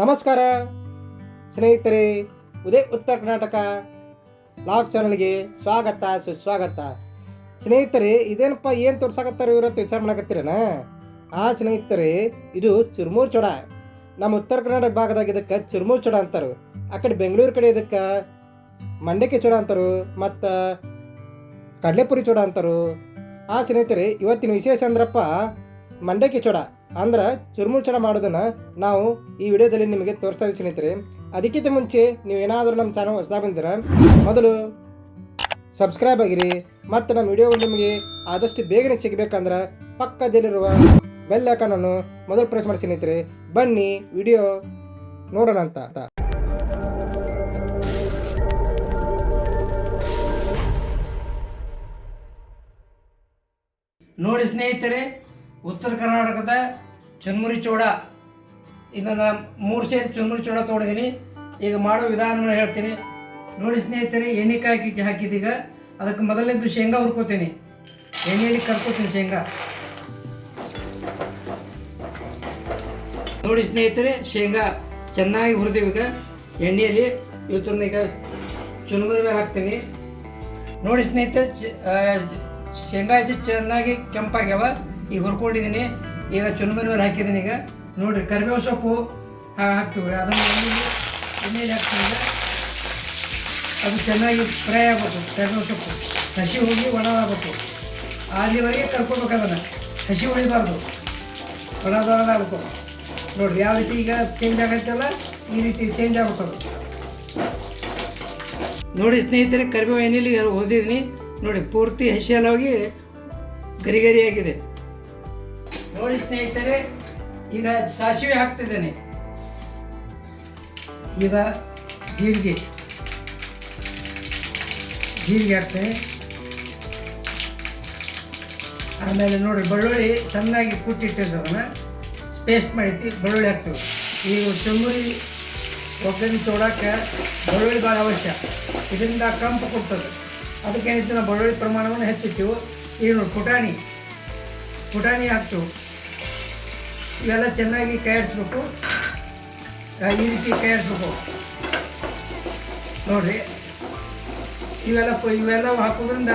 ನಮಸ್ಕಾರ. ಸ್ನೇಹಿತರೆ ಉದಯ ಉತ್ತರ ಕರ್ನಾಟಕ ಬ್ಲಾಗ್ ಚಾನಲ್ಗೆ ಸ್ವಾಗತ, ಸುಸ್ವಾಗತ. ಸ್ನೇಹಿತರೆ, ಇದೇನಪ್ಪ, ಏನು ತೋರ್ಸಾಕತ್ತಾರ ಇವತ್ತು ವಿಚಾರ ಮಾಡಕತ್ತಿರೇನ? ಆ, ಸ್ನೇಹಿತರೆ, ಇದು ಚುರ್ಮೂರ್ ಚೊಡ. ನಮ್ಮ ಉತ್ತರ ಕರ್ನಾಟಕ ಭಾಗದಾಗ ಇದಕ್ಕೆ ಚುರ್ಮೂರ್ ಚೊಡ ಅಂತಾರೆ. ಆ ಕಡೆ ಬೆಂಗಳೂರು ಕಡೆ ಇದಕ್ಕೆ ಮಂಡಕ್ಕಿ ಚೂಡ ಅಂತಾರು. ಮತ್ತು ಕಡಲೆಪುರಿ ಚೂಡ ಅಂತಾರು. ಆ, ಸ್ನೇಹಿತರೆ, ಇವತ್ತಿನ ವಿಶೇಷ ಅಂದ್ರಪ್ಪ ಮಂಡಕ್ಕಿ ಚೂಡ. ಅಂದ್ರೆ ಚುರುಮುರು ಚೂಡ ಮಾಡೋದನ್ನು ನಾವು ಈ ವಿಡಿಯೋದಲ್ಲಿ ನಿಮಗೆ ತೋರಿಸ್ತಾ ಸ್ನೇಹಿತರೆ. ಅದಕ್ಕಿಂತ ಮುಂಚೆ ನೀವು ಏನಾದರೂ ನಮ್ಮ ಚಾನಲ್ ಹೊಸದಾಗಿ ಬಂದಿರ, ಮೊದಲು ಸಬ್ಸ್ಕ್ರೈಬ್ ಆಗಿರಿ ಮತ್ತು ನಮ್ಮ ವಿಡಿಯೋ ನಿಮಗೆ ಆದಷ್ಟು ಬೇಗನೆ ಸಿಗಬೇಕಂದ್ರೆ ಪಕ್ಕದಲ್ಲಿರುವ ಬೆಲ್ ಐಕಾನನ್ನು ಮೊದಲು ಪ್ರೆಸ್ ಮಾಡಿ ಸ್ನೇಹಿತರೆ. ಬನ್ನಿ ವಿಡಿಯೋ ನೋಡೋಣ ಅಂತ. ನೋಡಿ ಸ್ನೇಹಿತರೆ ಉತ್ತರ ಕರ್ನಾಟಕದ ಚುನ್ಮುರಿ ಚೋಡ. ಇದನ್ನು ಮೂರು ಸೇರಿ ಚುನ್ಮುರಿ ಚೂಡ ತೊಗೊಂಡಿದ್ದೀನಿ. ಈಗ ಮಾಡೋ ವಿಧಾನವನ್ನು ಹೇಳ್ತೀನಿ. ನೋಡಿ ಸ್ನೇಹಿತರೆ, ಎಣ್ಣೆ ಕಾಯಿ ಹಾಕಿದೀಗ ಅದಕ್ಕೆ ಮೊದಲನೇದು ಶೇಂಗಾ ಹುರ್ಕೋತೀನಿ. ಎಣ್ಣೆಯಲ್ಲಿ ಕರ್ಕೋತೀನಿ ಶೇಂಗಾ. ನೋಡಿ ಸ್ನೇಹಿತರೆ, ಶೇಂಗಾ ಚೆನ್ನಾಗಿ ಹುರಿದೀವಿ ಈಗ. ಎಣ್ಣೆಯಲ್ಲಿ ಇವತ್ತನ್ನ ಈಗ ಚುನ್ಮುರಿ ಮೇಲೆ ಹಾಕ್ತೀನಿ. ನೋಡಿ ಸ್ನೇಹಿತರೆ ಶೇಂಗಾ ಚೆನ್ನಾಗಿ ಕೆಂಪಾಗ್ಯಾವ. ಈಗ ಹುರ್ಕೊಂಡಿದ್ದೀನಿ ಈಗ ಚುನ್ಮುರಿ ಮೇಲೆ ಹಾಕಿದ್ದೀನಿ ಈಗ. ನೋಡಿರಿ, ಕರಿಬೇವು ಸೊಪ್ಪು ಹಾಕ್ತೀವಿ. ಅದನ್ನು ಎಣ್ಣೆಯಲ್ಲಿ ಎಣ್ಣೆಯಲ್ಲಿ ಹಾಕ್ತೀವಿ. ಅದು ಚೆನ್ನಾಗಿ ಫ್ರೈ ಆಗಬೇಕು, ಕರಿಬೇವು ಸೊಪ್ಪು. ಹಸಿ ಹೋಗಿ ಒಣ ಆಗಬೇಕು. ಅಲ್ಲಿವರೆಗೆ ಕರ್ಕೋಬೇಕು ಅದನ್ನು. ಹಸಿ ಉಳಿಬಾರ್ದು ಒಣದಾಗಬೇಕು ನೋಡಿರಿ, ಯಾವ ರೀತಿ ಈಗ ಚೇಂಜ್ ಆಗತ್ತಲ್ಲ ಈ ರೀತಿ ಚೇಂಜ್ ಆಗ್ಬೇಕು ನೋಡಿ ಸ್ನೇಹಿತರೆ, ಕರಿಬೇವು ಎಣ್ಣೆಲಿ ಹೊದಿದ್ದೀನಿ ನೋಡಿ, ಪೂರ್ತಿ ಹಸಿ ಎಲ್ಲ ಹೋಗಿ ಗರಿಗರಿಯಾಗಿದೆ ನೋಡಿ ಸ್ನೇಹಿತರೆ, ಈಗ ಸಾಸಿವೆ ಹಾಕ್ತಿದ್ದೇನೆ. ಈಗ ಜೀರಿಗೆ. ಜೀರಿಗೆ ಹಾಕ್ತೇನೆ. ಆಮೇಲೆ ನೋಡಿ ಬೆಳ್ಳುಳ್ಳಿ ಚೆನ್ನಾಗಿ ಕುಟ್ಟಿಟ್ಟಿದ್ದವನ್ನ ಪೇಸ್ಟ್ ಮಾಡಿ ಬೆಳ್ಳುಳ್ಳಿ ಹಾಕ್ತೇವೆ. ಈಗ ಚಂಗುರಿ ಒಗ್ಗರಣೆ ತೋಡಕ್ಕೆ ಬೆಳ್ಳುಳ್ಳಿ ಭಾಳ ಅವಶ್ಯ. ಇದರಿಂದ ಕಂಪು ಕೊಡ್ತದೆ. ಅದಕ್ಕೇನಿತ್ತು ನಾವು ಬೆಳ್ಳುಳ್ಳಿ ಪ್ರಮಾಣವನ್ನು ಹೆಚ್ಚಿಟ್ಟೆವು. ಈಗ ನೋಡಿ ಪುಟಾಣಿ. ಪುಟಾಣಿ ಹಾಕ್ತೀವಿ. ಇವೆಲ್ಲ ಚೆನ್ನಾಗಿ ಕೈಯಾಡಿಸ್ಬೇಕು ಆ, ಈ ರೀತಿ ಕೈಯಾಡಿಸ್ಬೇಕು ನೋಡಿರಿ. ಇವೆಲ್ಲ ಇವೆಲ್ಲ ಹಾಕೋದ್ರಿಂದ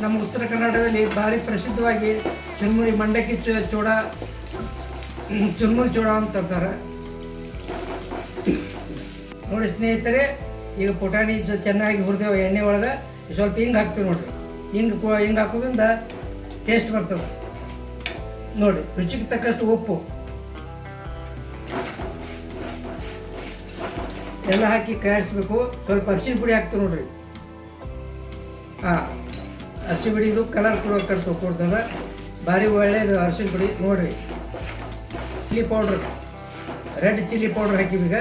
ನಮ್ಮ ಉತ್ತರ ಕರ್ನಾಟಕದಲ್ಲಿ ಭಾರಿ ಪ್ರಸಿದ್ಧವಾಗಿ ಚುನ್ಮುರಿ ಮಂಡಕ್ಕಿ ಚೋಡ ಚೂಡ ಚೋಡ ಅಂತ ಚೂಡ ಅಂತಾರೆ. ನೋಡಿ ಸ್ನೇಹಿತರೆ ಈಗ ಪುಟಾಣಿ ಚೆನ್ನಾಗಿ ಹುರಿದೇವೆ ಎಣ್ಣೆ ಒಳಗೆ. ಸ್ವಲ್ಪ ಹಿಂಗೆ ಹಾಕ್ತೀವಿ ನೋಡ್ರಿ. ಹಿಂಗೆ ಹಿಂಗೆ ಹಾಕೋದ್ರಿಂದ ಟೇಸ್ಟ್ ಬರ್ತದೆ. ನೋಡಿ, ರುಚಿಗೆ ತಕ್ಕಷ್ಟು ಉಪ್ಪು. ಎಲ್ಲ ಹಾಕಿ ಕಾಯಿಸ್ಬೇಕು. ಸ್ವಲ್ಪ ಅರ್ಶಿನ ಪುಡಿ ಹಾಕ್ತೀವಿ ನೋಡ್ರಿ. ಹಾಂ ಅರಿಶಿನ ಪುಡಿ ಇದು ಕಲರ್ ಕೊಡೋ ಕಟ್ತು ಕೊಡ್ತದೆ ಭಾರಿ ಒಳ್ಳೆಯದು ಅರ್ಶಿನ ಪುಡಿ. ನೋಡ್ರಿ chilli powder red chilli powder ಹಾಕಿದೀಗ ಈಗ.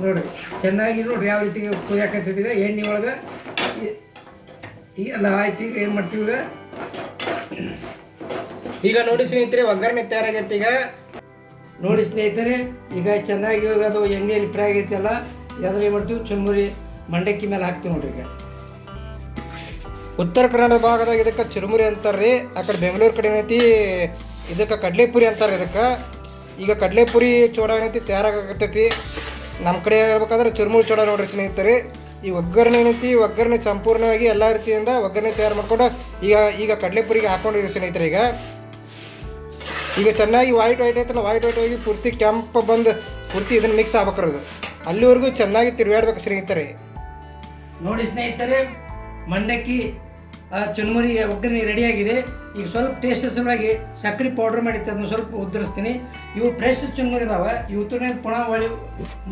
ನೋಡ್ರಿ, ಚೆನ್ನಾಗಿ ನೋಡ್ರಿ ಯಾವ ರೀತಿ ಕುದಿಯಾಕತ್ತಿದೀಗ ಈಗ. ಎಣ್ಣೆ ಒಳಗೆ ಈ- ಈ ಎಲ್ಲ ಈಗ ಏನು ಮಾಡ್ತೀವಿ ಈಗ? ಈಗ ನೋಡಿ ಸ್ನೇಹಿತರೆ ಒಗ್ಗರಣೆ ತಯಾರಾಗೈತೆ ಈಗ. ನೋಡಿ ಸ್ನೇಹಿತರೆ ಈಗ ಚೆನ್ನಾಗಿ ಇವಾಗ ಅದು ಎಣ್ಣೆಯಲ್ಲಿ ಫ್ರೈ ಆಗೈತಲ್ಲ ಅದ್ರಲ್ಲಿ ಏನು ಮಾಡ್ತೀವಿ? ಚುರುಮುರಿ ಮಂಡಕ್ಕಿ ಮೇಲೆ ಹಾಕ್ತೀವಿ ನೋಡ್ರಿ ಈಗ. ಉತ್ತರ ಕನ್ನಡ ಭಾಗದಾಗ ಇದಕ್ಕೆ ಚುರುಮುರಿ ಅಂತಾರ್ರಿ ಆ ಕಡೆ ಬೆಂಗಳೂರು ಕಡೆ ಏನೈತಿ ಇದಕ್ಕೆ ಕಡಲೆಪುರಿ ಅಂತಾರೆ ಇದಕ್ಕೆ. ಈಗ ಕಡಲೆಪುರಿ ಚೋಡ ಏನೈತಿ ತಯಾರಾಗತ್ತೈತಿ ನಮ್ಮ ಕಡೆ ಹೇಳ್ಬೇಕಂದ್ರೆ ಚುರುಮುರಿ ಚೋಡ ನೋಡ್ರಿ ಸ್ನೇಹಿತರೆ. ಈ ಒಗ್ಗರಣೆ ಏನೈತಿ ಒಗ್ಗರಣೆ ಸಂಪೂರ್ಣವಾಗಿ ಎಲ್ಲ ರೀತಿಯಿಂದ ಒಗ್ಗರಣೆ ತಯಾರು ಮಾಡಿಕೊಂಡು ಈಗ ಈಗ ಕಡಲೆಪುರಿಗೆ ಹಾಕೊಂಡಿರಿ ಸ್ನೇಹಿತರೆ ಈಗ. ಈಗ ಚೆನ್ನಾಗಿ ವೈಟ್ ವೈಟ್ ಐತಲ್ಲ ವೈಟ್ ವೈಟ್ ಹೋಗಿ ಪೂರ್ತಿ ಕೆಂಪು ಬಂದು ಪೂರ್ತಿ ಇದನ್ನು ಮಿಕ್ಸ್ ಆಗ್ಬೇಕ್ರದು ಅಲ್ಲಿವರೆಗೂ ಚೆನ್ನಾಗಿ ತಿರುಗಾಡ್ಬೇಕು ಸ್ನೇಹಿತರೆ. ನೋಡಿ ಸ್ನೇಹಿತರೆ, ಮಂಡಕ್ಕಿ ಚುನ್ಮುರಿ ಒಗ್ಗರಣೆ ರೆಡಿಯಾಗಿದೆ ಈಗ ಸ್ವಲ್ಪ ಟೇಸ್ಟ್ ಸಲುವಾಗಿ ಸಕ್ಕರೆ ಪೌಡ್ರ್ ಮಾಡಿತ್ತು ಅದನ್ನು ಸ್ವಲ್ಪ ಉದುರಿಸ್ತೀನಿ ಇವು ಫ್ರೆಶ್ ಚುನ್ಮುರಿ ಇದಾವೆ ಇವತ್ತನೇ ಪುನಃ ಹೊಳಿ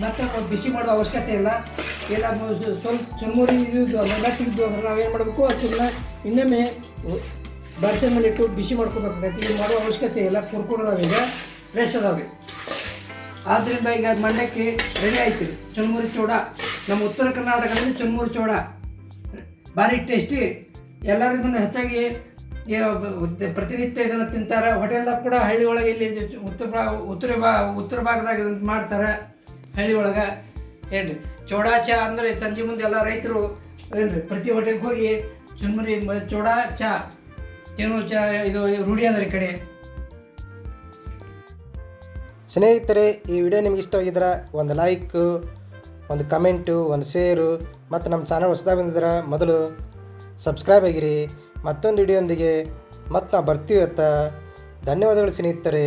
ಮತ್ತೆ ಸ್ವಲ್ಪ ಬಿಸಿ ಮಾಡೋ ಅವಶ್ಯಕತೆ ಇಲ್ಲ. ಇಲ್ಲ, ಸ್ವಲ್ಪ ಚುನ್ಮುರಿ ಇದು ಗಟ್ಟಿದ್ದು ಅಂದ್ರೆ ನಾವೇನು ಮಾಡಬೇಕು? ಅದನ್ನ ಇನ್ನೊಮ್ಮೆ ಬರ್ಸೆ ಮೇಲೆ ಇಟ್ಟು ಬಿಸಿ ಮಾಡ್ಕೋಬೇಕಾಗತ್ತೆ. ಈಗ ಮಾಡೋ ಅವಶ್ಯಕತೆ ಇಲ್ಲ, ಕುರ್ಕುರ್ ಅದಾವೆ, ಈಗ ಫ್ರೆಶ್ ಅದಾವೆ. ಆದ್ದರಿಂದ ಈಗ ಮಂಡಕ್ಕಿ ರೆಡಿ ಆಯ್ತು. ಚುನ್ಮುರಿ ಚೋಡ, ನಮ್ಮ ಉತ್ತರ ಕರ್ನಾಟಕದಲ್ಲಿ ಚುನ್ಮುರಿ ಚೋಡ. ಭಾರಿ ಟೇಸ್ಟಿ. ಎಲ್ಲರಿಗೂ ಹೆಚ್ಚಾಗಿ ಪ್ರತಿನಿತ್ಯ ಇದನ್ನು ತಿಂತಾರೆ. ಹೋಟೆಲ್ದಾಗ ಕೂಡ ಹಳ್ಳಿ ಒಳಗೆ ಇಲ್ಲಿ ಉತ್ತರ ಉತ್ತರ ಭಾ, ಉತ್ತರ ಭಾಗದಾಗ ಮಾಡ್ತಾರೆ ಹಳ್ಳಿ ಒಳಗೆ. ಏನ್ರಿ? ಚೋಡಾ ಚಹಾ ಅಂದರೆ ಸಂಜೆ ಮುಂದೆ ಎಲ್ಲ ರೈತರು ಏನ್ರಿ, ಪ್ರತಿ ಹೋಟೆಲ್ಗೆ ಹೋಗಿ ಚುನ್ಮುರಿ ಚೋಡಾ ಚಾ ತಿನ್ನೋ ಚ, ಇದು ರೂಢಿ ಅದರ ಕಡೆ. ಸ್ನೇಹಿತರೆ, ಈ ವಿಡಿಯೋ ನಿಮ್ಗೆ ಇಷ್ಟವಾಗಿದ್ರೆ ಒಂದು ಲೈಕ್, ಒಂದು ಕಮೆಂಟು, ಒಂದು ಶೇರು, ಮತ್ತು ನಮ್ಮ ಚಾನಲ್ ಹೊಸದಾಗಿ ಬಂದಿದ್ರೆ ಮೊದಲು ಸಬ್ಸ್ಕ್ರೈಬ್ ಆಗಿರಿ. ಮತ್ತೊಂದು ವಿಡಿಯೋಂದಿಗೆ ಮತ್ತು ನಾವು ಬರ್ತೀವಿ ಅತ್ತ. ಧನ್ಯವಾದಗಳು ಸ್ನೇಹಿತರೆ.